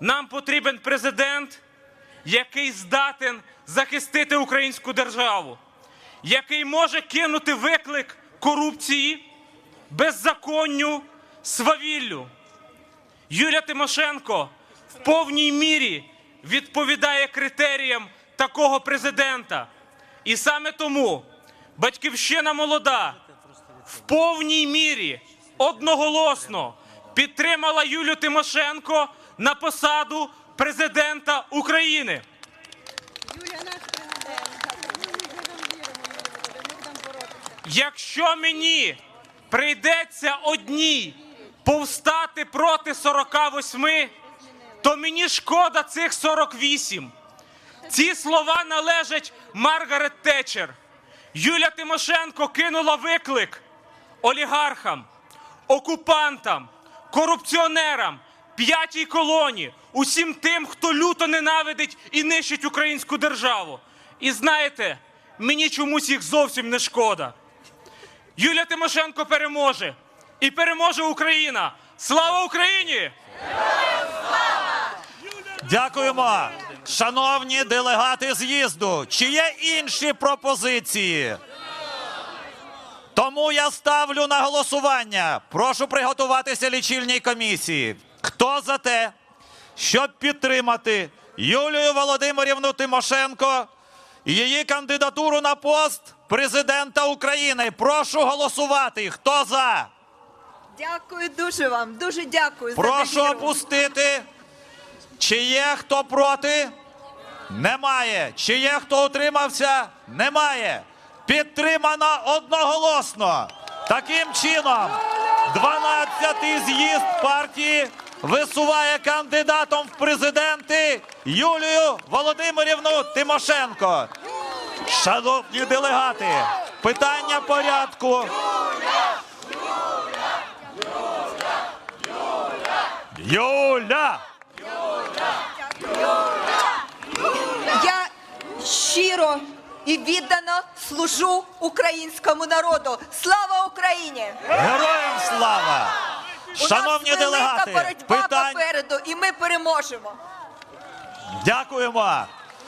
Нам потрібен президент, який здатен захистити українську державу, який може кинути виклик корупції, беззаконню, свавіллю. Юлія Тимошенко в повній мірі відповідає критеріям такого президента. І саме тому батьківщина молода в повній мірі одноголосно підтримала Юлію Тимошенко на посаду президента України. Якщо мені прийдеться одній повстати проти 48, то мені шкода цих 48. Ці слова належать Маргарет Тетчер. Юля Тимошенко кинула виклик олігархам, окупантам, корупціонерам, п'ятій колоні, усім тим, хто люто ненавидить і нищить українську державу. І знаєте, мені чомусь їх зовсім не шкода. Юлія Тимошенко переможе. І переможе Україна. Слава Україні! Дякуємо. Шановні делегати з'їзду, чи є інші пропозиції? Тому я ставлю на голосування. Прошу приготуватися лічильній комісії. Хто за те, щоб підтримати Юлію Володимирівну Тимошенко і її кандидатуру на пост президента України? Прошу голосувати. Хто за? Дякую дуже вам. Дуже дякую Прошу довіру. опустити. Чи є хто проти? Немає. Чи є хто утримався? Немає. Підтримано одноголосно. Таким чином, 12-й з'їзд партії висуває кандидатом в президенти Юлію Володимирівну Тимошенко. Шановні делегати, питання порядку. Юля! Я щиро і віддано служу українському народу. Слава Україні! Героям слава! Шановні нас велика делегати, боротьба питань... попереду, і ми переможемо. дякуємо.